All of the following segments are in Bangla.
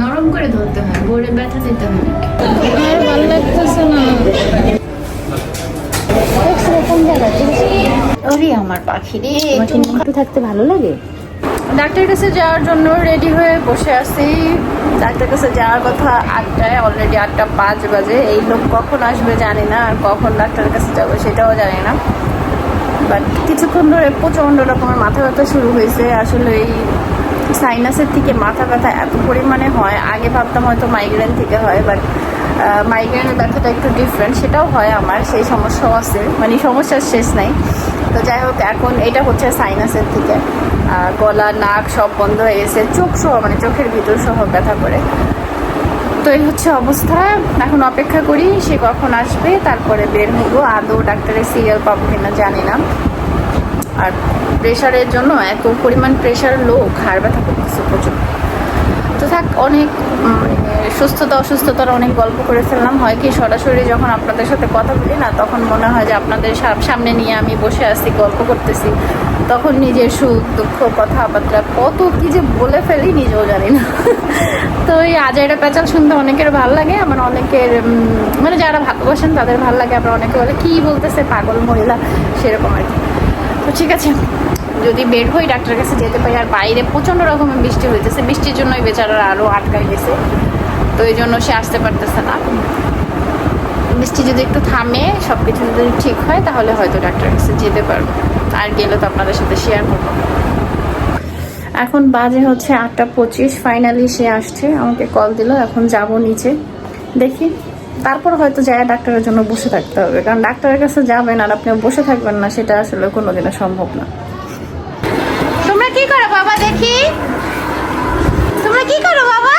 নরম করে ধরতে হয় বোর্ডে ব্যথা দিতে হয় আর ভালো লাগতেছে না। ওরে আমার পাখি রে একটু থাকতে ভালো লাগে? ডাক্তারের কাছে যাওয়ার জন্য রেডি হয়ে বসে আছি। ডাক্তারের কাছে যাওয়ার কথা আটটায় অলরেডি আটটা পাঁচ বাজে। এই লোক কখন আসবে জানি না আর কখন ডাক্তারের কাছে যাব সেটাও জানি না। বাট কিছুক্ষণ ধরে প্রচণ্ড রকমের মাথা ব্যথা শুরু হয়েছে। আসলে এই সাইনাসের থেকে মাথা ব্যথা এত পরিমাণে হয়, আগে ভাবতাম হয়তো মাইগ্রেন থেকে হয় বাট মাইগ্রেনের ব্যথাটা একটু ডিফারেন্ট সেটাও হয় আমার, সেই সমস্যাও আছে মানে সমস্যার শেষ নাই। তো যাই হোক, এখন এটা হচ্ছে সাইনাসের থেকে গলা, নাক সব বন্ধ হয়ে গেছে, চোখ সহ মানে চোখের ভিতর সহ ব্যথা করে। তো এই হচ্ছে অবস্থা, এখন অপেক্ষা করি, সে কখন আসবে, তারপরে বের হব। আদৌ ডাক্তারের সিরিয়াল পাবো কিনা জানি না। আর প্রেশারের জন্য এত পরিমাণ প্রেশার লো ঘাড় ব্যথা করতেছে প্রচুর। তো থাক, অনেক মানে সুস্থতা, অসুস্থতার অনেক গল্প করে ফেললাম। হয় কি সরাসরি যখন আপনাদের সাথে কথা বলি না, তখন মনে হয় যে আপনাদের সাম- সামনে নিয়ে আমি বসে আছি, গল্প করতেছি। তখন নিজের সুখ, দুঃখ, কথাবার্তা, কত কি যে বলে ফেলি, নিজেও জানি না। তো এই আজাইরা পেঁচাল শুনতে অনেকের ভালো লাগে আমার অনেকের মানে যারা ভালোবাসেন তাদের ভালো লাগে, আবার অনেকে বলে, কি বলতেছে পাগল মহিলা? সেরকম আর কি। তো ঠিক আছে। যদি বের হই ডাক্তারের কাছে যেতে পারি, আর বাইরে প্রচণ্ড রকমের বৃষ্টি হইতেছে, বৃষ্টির জন্যই বেচারা আরও আটকাই গেছে তো এই জন্য সে আসতে পারতেছে না। বৃষ্টি যদি একটু থামে সব কিছু যদি ঠিক হয়, তাহলে হয়তো ডাক্তারের কাছে যেতে পারব। আর গেলে তো আপনাদের সাথে শেয়ার করব। এখন বাজে হচ্ছে আটটা পঁচিশ ফাইনালি সে আসছে, আমাকে কল দিল, এখন যাব নিচে। দেখি, তারপর হয়তো যায় ডাক্তারের জন্য বসে থাকতে হবে, কারণ ডাক্তারের কাছে যাবেন আর আপনি বসে থাকবেন না, সেটা আসলে কোনোদিনও সম্ভব না। কি করো বাবা দেখি? তোমরা কি করো বাবা?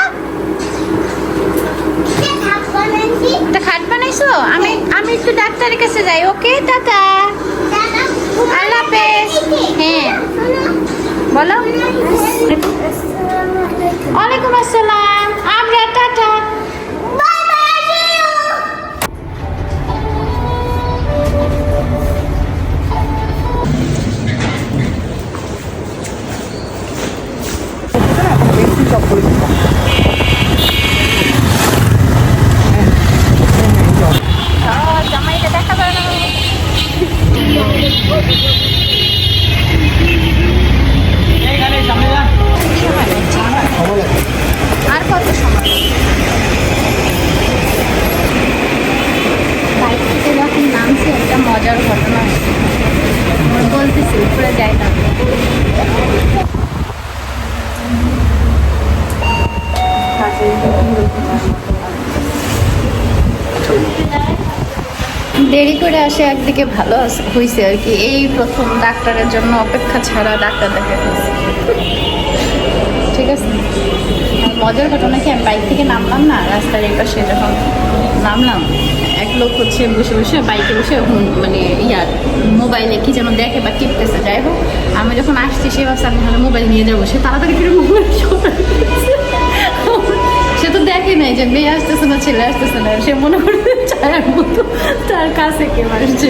খাট বানাইছো? আমি আমি একটু ডাক্তারের কাছে যাই, ওকে? টাটা। আল্লাহ হাফেজ। হ্যাঁ। বলো। ওয়ালাইকুম আসসালাম। আর কত সময়? বাইক থেকে যখন নামছি একটা মজার ঘটনা বলতেছি উপরে যাই না। দেরি করে আসে, একদিকে ভালো হয়েছে আর কি। এই প্রথম ডাক্তারের জন্য অপেক্ষা ছাড়া ডাক্তার দেখা ঠিক আছে? মজার ঘটনা কি, আমি বাইক থেকে নামলাম না? রাস্তার এই পাশে যখন নামলাম, এক লোক হচ্ছে বসে বসে বাইকে বসে মানে ইয়ার মোবাইলে কি যেন দেখে বা টিপতেছে। যাই হোক, আমি যখন আসছি, সে ভাবছে আমি তাহলে মোবাইল নিয়ে যাব। সে তাড়াতাড়ি করে মোবাইল সে তো দেখে নাই যে মেয়ে আসতেছে না, ছেলে আসতেছে না। সে মনে করছে চায়ের মতো তার কাছে কেউ আসছে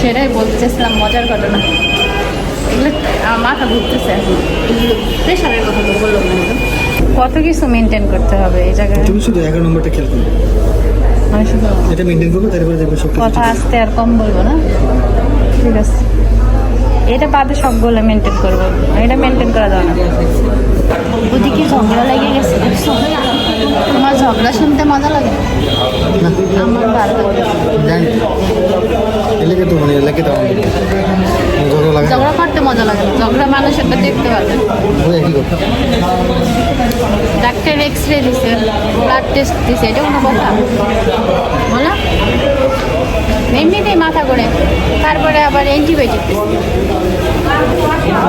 সেটাই বলতে চাইছিলাম মজার ঘটনা। এগুলো মাথা ঘুরতেছে এখন। এগুলো প্রেশারের কথা তো বললাম না একদম। কত কিছু মেনটেন করতে হবে এই জায়গায়? তুমি শুধু এগারো নম্বরটা খেয়াল করবে আমি শুধু এটা মেনটেন করবে তারপরে দেখবে সব কথা আসতে আর কম বলব না। ঠিক আছে। এটা বাদে সবগুলো মেনটেন করব। এটা মেনটেন করা যাবে না। বুঝি কি ঝগড়া লেগে গেছে? তোমার ঝগড়া শুনতে মজা লাগে? আমার ভালো লাগে তো মানে এলাকা তো ঝগড়া ঝগড়া করতে মজা লাগে ঝগড়া মানুষ একটা দেখতে পাবে। ওই ডাক্তার এক্স রে দিছে ব্লাড টেস্ট দিছে এটা কোনো কথা? বলো। এমনিতেই মাথা করে তারপরে আবার অ্যান্টিবায়োটিক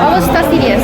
অবস্থা সিরিয়াস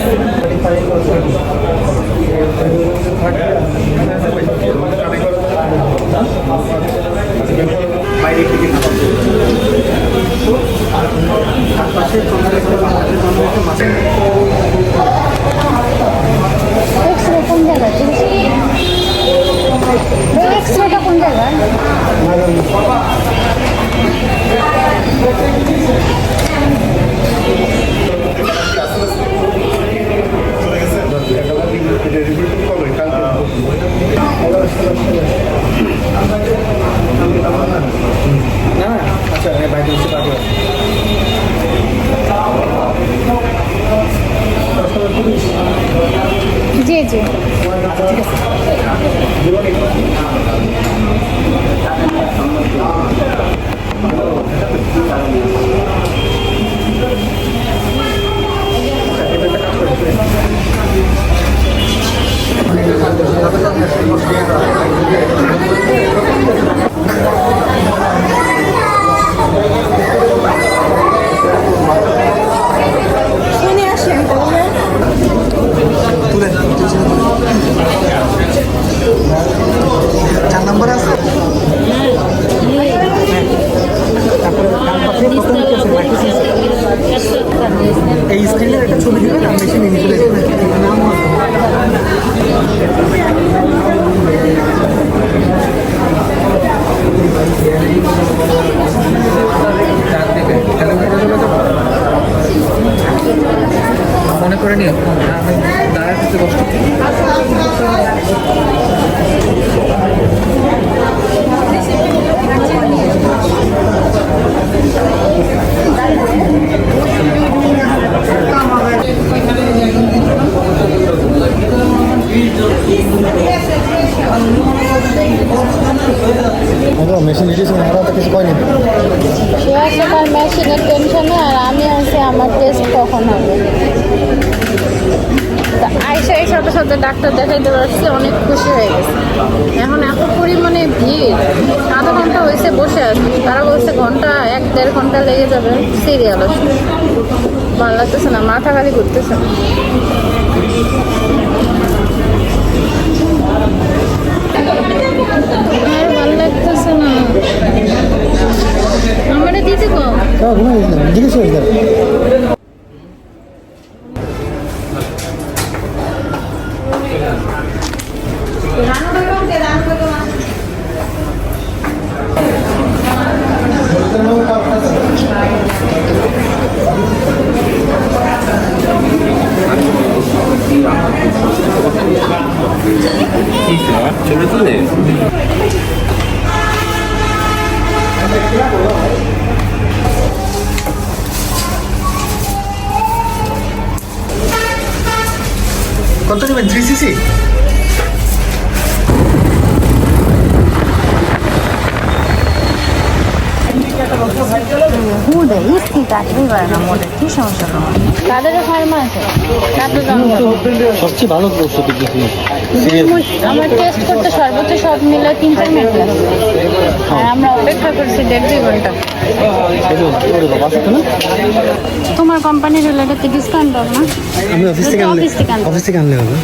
আমার টেস্ট কখন হবে? তা আইসা এই সাথে সাথে ডাক্তার দেখাইতে পারছি, অনেক খুশি হয়ে গেছে। এখন এত পরিমাণে ভিড়, আধা ঘণ্টা হয়েছে বসে আছি। তারা বলছে ঘণ্টা এক, দেড় ঘণ্টা লেগে যাবে সিরিয়াল ভালো লাগতেছে না, মাথা খালি ঘুরতেছে আর ভালো লাগতেছে না আমার দিতে কম হ্যাঁ ঘুমাই গেছিলাম জিজ্ঞেস করেছিলাম ছবি তাদের সবচেয়ে ভালো ওষুধ দিয়েছি আমার টেস্ট করতে সর্বোচ্চ সব মিলে তিন চার মিনিট লাগবে। আর আমরা অপেক্ষা করছি দেড় দুই ঘণ্টা। তোমার কোম্পানির রিলেটেড ডিসকাউন্ট দাও না। আমি অফিস থেকে আনলে অফিস থেকে অফিস থেকে আনলে হবে।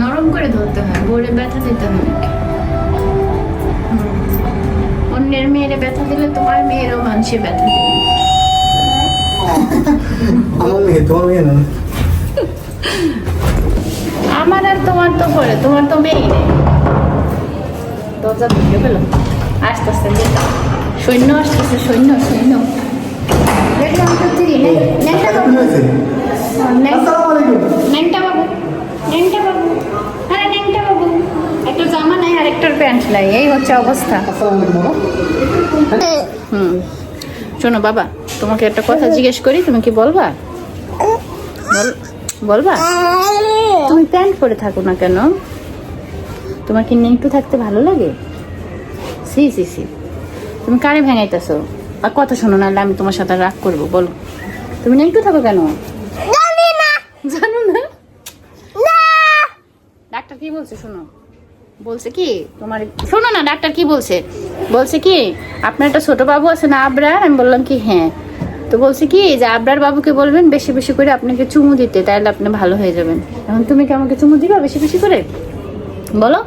নরম করে ধরতে হয় বোরে ব্যথা দিতে হয়। ব্যথা আমার মেয়ে তোমার মেয়ে না? আমার আর তোমার তো পরে তোমার তো মেয়ে নেই। দরজা ঢুকে ফেলো। আস্তে আস্তে সৈন্য আসতেছে সৈন্য সৈন্য। দেখলাম তো ন্যাংটা বাবু। ন্যাংটা ন্যাংটা বাবু ন্যাংটা বাবু। আরে ন্যাংটা বাবু। একটা জামা নাই আর একটার প্যান্ট নাই এই হচ্ছে অবস্থা। হুম। শোনো বাবা তোমাকে একটা কথা জিজ্ঞেস করি তুমি কি বলবা? বলবা? তুমি প্যান্ট পরে থাকো না কেন? তোমার কি নেংটু থাকতে ভালো লাগে? সি সি সি। তুমি কারে ভেঙাইতেছো। আর কথা শোনো না আমি তোমার সাথে রাগ করব বলো। তুমি নেংটু থাকো কেন? জানো না। ডাক্তার কি বলছে শোনো? বলছে কি, তোমার, শোনো না, ডাক্তার কি বলছে? বলছে কি, আপনার একটা ছোট বাবু আছে না আবরার? আমি বললাম কি হ্যাঁ। তো বলছে কি যে আবরার বাবুকে বলবেন, বেশি বেশি করে আপনাকে চুমু দিতে, তাহলে আপনি ভালো হয়ে যাবেন। এখন তুমি কি আমাকে চুমু দিবা বেশি বেশি করে? বলো।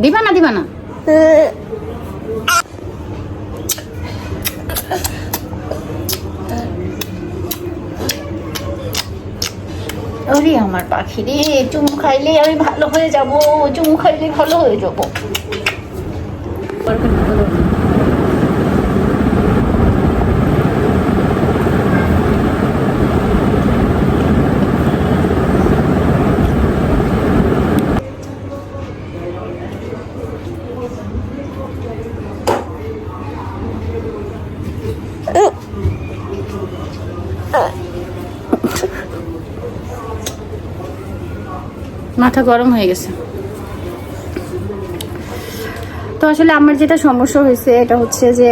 দিবা না দিবা না। ওরে আমার পাখি রে, চুমু খাইলে আমি ভালো হয়ে যাব, চুমু খাইলে ভালো হয়ে যাব। মাথা গরম হয়ে গেছে। তো আসলে আমার যেটা সমস্যা হয়েছে, এটা হচ্ছে যে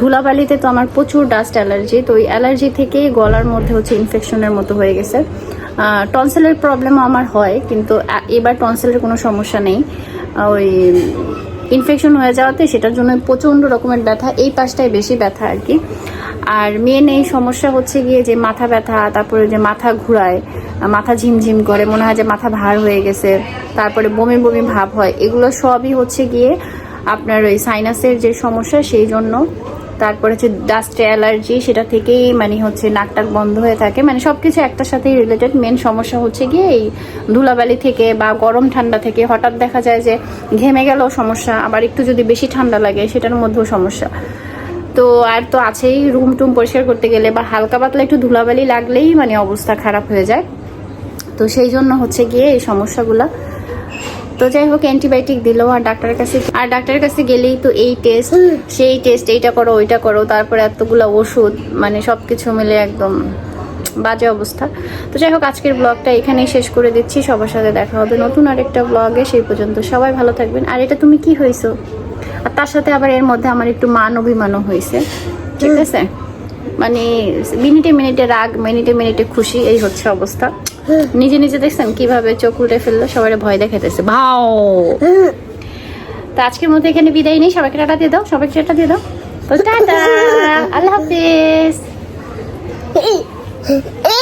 ধুলাবালিতে তো আমার প্রচুর ডাস্ট অ্যালার্জি তো ওই অ্যালার্জি থেকে গলার মধ্যে হচ্ছে ইনফেকশনের মতো হয়ে গেছে। টনসেলের প্রবলেমও আমার হয়, কিন্তু এবার টনসেলের কোনো সমস্যা নেই। ওই ইনফেকশন হয়ে যাওয়াতে সেটার জন্য প্রচণ্ড রকমের ব্যথা, এই পাশটায় বেশি ব্যথা আর কি। আর মেন এই সমস্যা হচ্ছে গিয়ে যে মাথা ব্যথা, তারপরে যে মাথা ঘুরায়, মাথা ঝিমঝিম করে, মনে হয় যে মাথা ভার হয়ে গেছে, তারপরে বমি বমি ভাব হয়, এগুলো সবই হচ্ছে গিয়ে আপনার ওই সাইনাসের যে সমস্যা, সেই জন্য তারপরে হচ্ছে ডাস্টে অ্যালার্জি সেটা থেকেই মানে হচ্ছে নাক টাক বন্ধ হয়ে থাকে। মানে সব কিছু একটার সাথেই রিলেটেড মেন সমস্যা হচ্ছে গিয়ে এই ধুলাবালি থেকে বা গরম ঠান্ডা থেকে হঠাৎ দেখা যায় যে ঘেমে গেলেও সমস্যা, আবার একটু যদি বেশি ঠান্ডা লাগে সেটার মধ্যেও সমস্যা। তো আর তো আছেই রুম টুম পরিষ্কার করতে গেলে বা হালকা পাতলা একটু ধুলাবালি লাগলেই মানে অবস্থা খারাপ হয়ে যায়। তো সেই জন্য হচ্ছে গিয়ে এই সমস্যাগুলা তো যাই হোক অ্যান্টিবায়োটিক দিলো আর ডাক্তারের কাছে আর ডাক্তারের কাছে গেলেই তো এই টেস্ট সেই টেস্ট এইটা করো ওইটা করো তারপরে এতগুলো ওষুধ মানে সব কিছু মিলে একদম বাজে অবস্থা। তো যাই হোক আজকের ব্লগটা এখানেই শেষ করে দিচ্ছি। সবার সাথে দেখা হবে নতুন আরেকটা ব্লগে সেই পর্যন্ত সবাই ভালো থাকবেন। আর এটা তুমি কি হয়েছো? আর তার সাথে আবার এর মধ্যে আমার একটু মান অভিমানও হয়েছে। ঠিক আছে? মানে মিনিটে মিনিটে রাগ মিনিটে মিনিটে খুশি এই হচ্ছে অবস্থা। নিজে নিজে দেখছেন কীভাবে চোখ উল্টে ফেলল? সবাই ভয় দেখাতেছে ভাও! তো আজকের মধ্যে এখানে বিদায় নেই। সবাইকে টাটা দিয়ে দাও। সবাইকে টাটা দিয়ে দাও। তো টাটা! আল্লাহ হাফিজ।